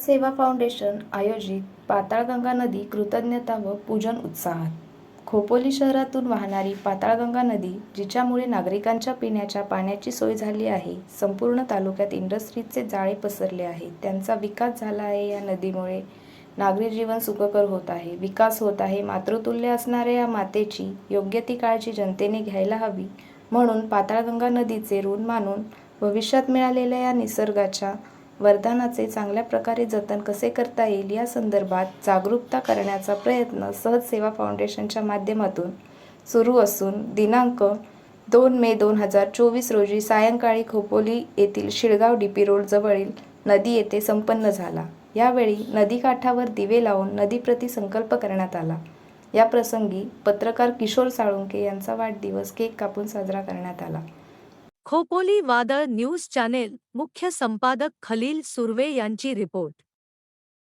सेवा फाउंडेशन आयोजित पाताळगंगा नदी कृतज्ञता व पूजन उत्साहात. खोपोली शहरातून वाहणारी पाताळगंगा नदी जिच्यामुळे नागरिकांच्या पिण्याच्या पाण्याची सोय झाली आहे संपूर्ण तालुक्यात इंडस्ट्रीजचे जाळे पसरले आहे त्यांचा विकास झाला आहे या नदीमुळे. नागरी जीवन सुखकर होत आहे. विकास होत आहे मातृतुल्य असणाऱ्या या मातेची योग्य ती काळजी जनतेने घ्यायला हवी. म्हणून पाताळगंगा नदीचे ऋण मानून भविष्यात मिळालेल्या या निसर्गाच्या वरदानाचे चांगल्या प्रकारे जतन कसे करता येईल या संदर्भात जागरूकता करण्याचा प्रयत्न सहज सेवा फाउंडेशनच्या माध्यमातून सुरू असून दिनांक दोन मे दोन हजार चोवीस रोजी सायंकाळी खोपोली येथील शिळगाव डी पी रोडजवळील नदी येथे संपन्न झाला. यावेळी नदीकाठावर दिवे लावून नदीप्रती संकल्प करण्यात आला. या प्रसंगी पत्रकार किशोर साळुंके यांचा वाढदिवस केक कापून साजरा करण्यात आला. खोपोली वादळ न्यूज चॅनेल मुख्य संपादक खलील सुर्वे यांची रिपोर्ट.